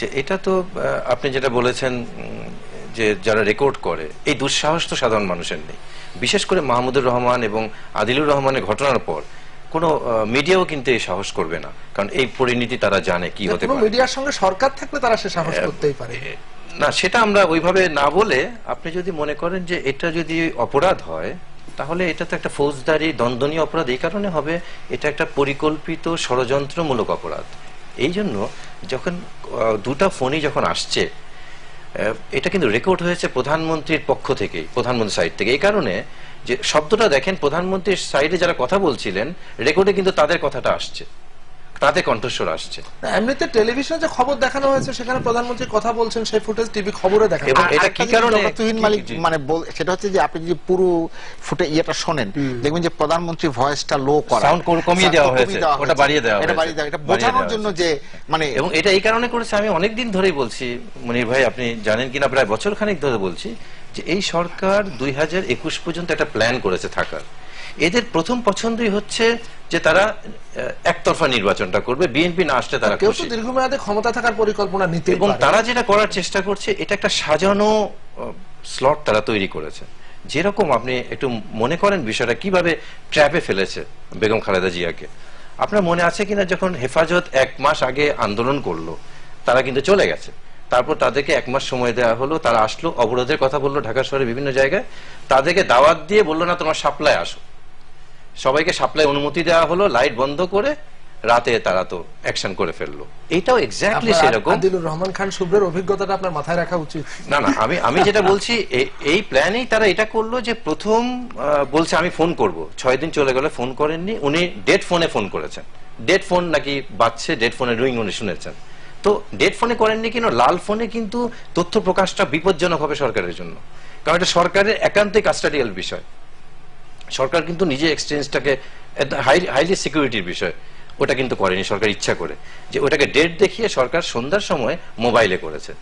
যে এটা তো আপনি যেটা বলেছেন যে যারা রেকর্ড করে এই দুঃসাহস তো সাধারণ মানুষের নেই। বিশেষ করে মাহমুদুর রহমান এবং আদিলুর রহমানের ঘটনার পর কোনো মিডিয়াও কিন্তু এই সাহস করবে না। কারণ এই পরিণতি তারা জানে কি হতে পারে। মিডিয়ার সঙ্গে সরকার থাকলে তারা সে সাহস করতেই পারে। না সেটা আমরা ওইভাবে না বলে আপনি যদি মনে করেন যে এটা যদি অপরাধ হয় তাহলে এটা তো একটা ফৌজদারি দ্বন্দ্বনীয় অপরাধ। এই কারণে হবে এটা একটা পরিকল্পিত ষড়যন্ত্রমূলক অপরাধ। এই জন্য যখন দুটা ফোনই যখন আসছে এটা কিন্তু রেকর্ড হয়েছে প্রধানমন্ত্রীর পক্ষ থেকে প্রধানমন্ত্রী সাইড থেকে। এই কারণে যে শব্দটা দেখেন, প্রধানমন্ত্রীর সাইডে যারা কথা বলছিলেন রেকর্ডে কিন্তু তাদের কথাটা আসছে। তাদের কণ্ঠস্বর আসছে। এমনিতে টেলিভিশনে যে খবর দেখানো হয়েছে সেখানে প্রধানমন্ত্রী কথা বলছেন সেই ফুটেজ টিভি খবরে দেখানো এবং এটা কি কারণে- তুহিন মালিক মানে সেটা হচ্ছে যে আপনি যদি পুরো ফুটে ইয়েটা শোনেন দেখবেন যে প্রধানমন্ত্রী ভয়েসটা লো করা। কম- কমিয়ে দেওয়া হয়েছে, ওটা বাড়িয়ে দেওয়া এটা। বাড়িয়ে দেওয়া এটা বোঝানোর জন্য যে মানে এবং এটা এই কারণে করেছে আমি অনেক দিন ধরেই বলছি মনির ভাই আপনি জানেন কিনা প্রায় বছর খানিক ধরে বলছি যে এই সরকার দুই হাজার একুশ পর্যন্ত একটা প্ল্যান করেছে থাকার। এদের প্রথম পছন্দই হচ্ছে যে তারা একতরফা নির্বাচনটা করবে বিএনপি না আসলে তারা কেউ তো দীর্ঘমেয়াদে ক্ষমতা থাকার পরিকল্পনা নিতে এবং তারা যেটা করার চেষ্টা করছে এটা একটা সাজানো স্লট তারা তৈরি করেছে। যেরকম আপনি একটু মনে করেন বিষয়টা কীভাবে ট্র্যাপে ফেলেছে বেগম খালেদা জিয়াকে। আপনার মনে আছে কিনা যখন হেফাজত এক মাস আগে আন্দোলন করল তারা কিন্তু চলে গেছে। তারপর তাদেরকে এক মাস সময় দেওয়া হলো তারা আসলো অবরোধের কথা বলল ঢাকা শহরে বিভিন্ন জায়গায়। তাদেরকে দাওয়াত দিয়ে বলল না তোমার সাপ্লাই আসো। সবাইকে সাপ্লাই অনুমতি দেওয়া হলো লাইট বন্ধ করে রাতে তারা তো অ্যাকশন করে ফেলল। এইটাও এক্স্যাক্টলি সেরকম। আদিলুর রহমান খান শুভ্রের অভিজ্ঞতাটা আপনার মাথায় রাখা উচিত। না না আমি আমি যেটা বলছি এই প্ল্যানেই তারা এটা করল যে প্রথম বলছে আমি ফোন করব। ছয় দিন চলে গেলে ফোন করেননি উনি ডেড ফোনে ফোন করেছেন। ডেড ফোন নাকি বাজছে ডেড ফোনে রুইং উনি শুনেছেন। তো ডেড ফোনে করেননি কিন্তু লাল ফোনে কিন্তু তথ্য প্রকাশটা বিপজ্জনক হবে সরকারের জন্য। কারণ এটা সরকারের একান্তই কাস্টাডিয়াল বিষয়। সরকার কিন্তু নিজে এক্সচেঞ্জটাকে হাইলি সিকিউরিটির বিষয় ওটা কিন্তু করেনি সরকার ইচ্ছা করে। যে ওটাকে ডেট দেখিয়ে সরকার সন্ধ্যার সময় মোবাইলে করেছে।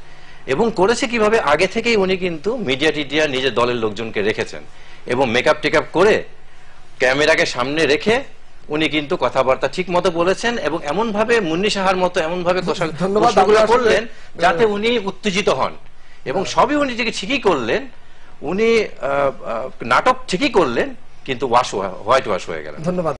এবং করেছে কীভাবে? আগে থেকেই উনি কিন্তু মিডিয়া টিডিয়া নিজের দলের লোকজনকে রেখেছেন। এবং মেকআপ টেকআপ করে ক্যামেরাকে সামনে রেখে উনি কিন্তু কথাবার্তা ঠিক মতো বলেছেন এবং এমন ভাবে মুন্নি সাহার মতো এমন ভাবে করলেন যাতে উনি উত্তেজিত হন। এবং সবই উনি যে ঠিকই করলেন। উনি নাটক ঠিকই করলেন। কিন্তু ওয়াশ হোয়াইট ওয়াশ হয়ে গেলেন ধন্যবাদ।